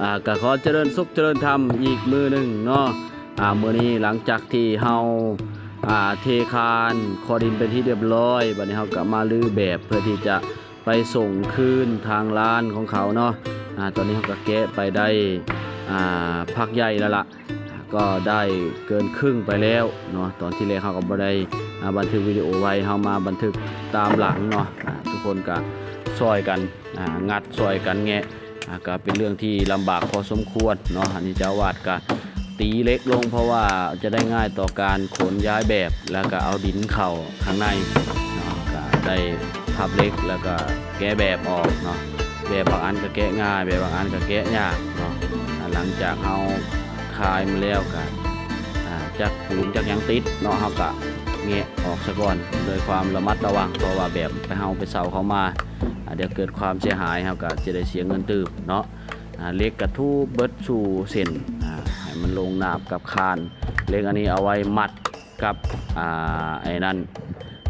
อ่าก็ขอเจริญสุขเจริญธรรมอีกมือหนึ่งเนาะอ่ามือนี้หลังจากที่เฮาอ่าเทคานคอดินเป็นที่เรียบร้อยบัดนี้เฮาก็มาลื้อแบบเพื่อที่จะไปส่งคืนทางร้านของเขาเนาะอ่าตอนนี้เฮาก็แกะไปได้อ่าพักใหญ่แล้วล่ะก็ได้เกินครึ่งไปแล้วเนาะตอนที่แรกเขาก็บ่ได้อ่าบันทึกวิดีโอไว้เฮามาบันทึกตามหลังเนาะทุกคนก็ซอยกันงัดซอยกันแงะ ก็เป็นเรื่องที่ลำบากพอสมควรเนาะอันนี้เจ้าวาดก็ตีเล็กลงเพราะว่าจะได้ง่ายต่อการขนย้ายแบบแล้วก็เอาดินเข้าข้างในเนาะก็ได้พับเล็กแล้วก็แกะแบบออกเนาะแบบบางอันก็แกะง่าย แบบบางอันก็แกะยากเนาะหลังจากเฮาคายมาแล้วกันจากปูนจากยังติดเนาะเฮากะแงะออกซะก่อนโดยความระมัดระวังเพราะว่าแบบไปเฮาไปเสาเขามา เดี๋ยวเกิดความเสียหายเฮากะจะได้เสียเงินตืบเนาะเล็กกระทู้เบิดสู่เส้นให้มันลงหนาบกับคานเล็กอันนี้เอาไว้มัดกับไอ้นั่น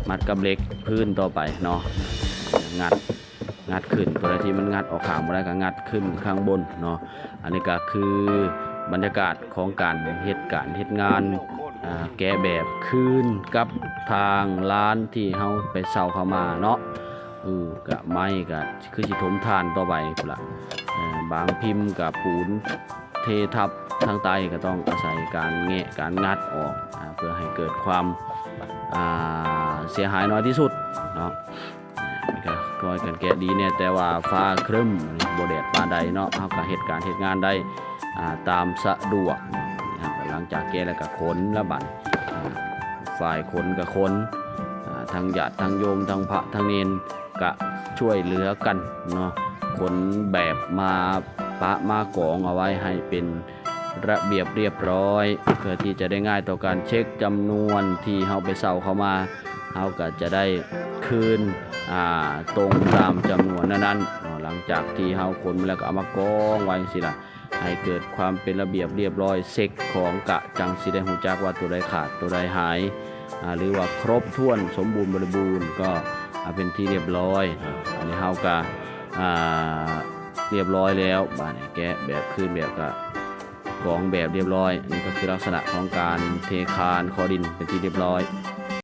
มัดกับเล็กพื้นต่อไปเนาะงัดงัดขึ้นกรณีที่มันงัดออกขางบ่ได้ก็งัดขึ้นข้างบนเนาะอันนี้ก็คือบรรยากาศของการเหตุการณ์เหตุงานแก้แบบคืนกับทางร้านที่เฮาไปเช่าเข้ามาเนาะ เออกะไม้กะคือสิถมทานต่อไปพุ่นละบางพิมพ์กับปูนเททับทางใต้ก็ต้องอาศัยการแงะการงัดออกเพื่อให้เกิดความเสียหายน้อยที่สุดเนาะก็ก้อยกันแกะดีเนี่ยแต่ว่าฟ้าครึ้มบ่แดดปานใดเนาะเฮาก็เหตุการณ์เหตุงานได้ตามสะดวกนะครับหลังจากแกะแล้วก็ขนแล้วบัดอ่าฝ่ายขนก็ขน ทางญาติทางโยมทางพระทางเนนก็ช่วยเหลือกันเนาะขนแบบมาปะมากองเอาไว้ให้เป็นระเบียบเรียบร้อย เพื่อที่จะได้ง่ายต่อการเช็คจำนวนที่เฮาไปเซาเข้ามาเฮาก็จะได้คืนอ่าตรงตามจำนวนนั้นๆหลังจากที่เฮาขนแล้วก็เอามากองไว้สิล่ะให้เกิดความเป็นระเบียบเรียบร้อยเซ็กของกะจังสิได้หูจักว่าตัวใดขาดตัวใดหาย หรือว่าครบถ้วนสมบูรณ์บริบูรณ์ก็เป็นที่เรียบร้อย อันนี้เฮาก็อ่าเรียบร้อยแล้วบ้านแกะแบบขึ้นแบบก็กองแบบเรียบร้อยอันนี้ก็คือลักษณะของการเทคานคอดินเป็นที่เรียบร้อย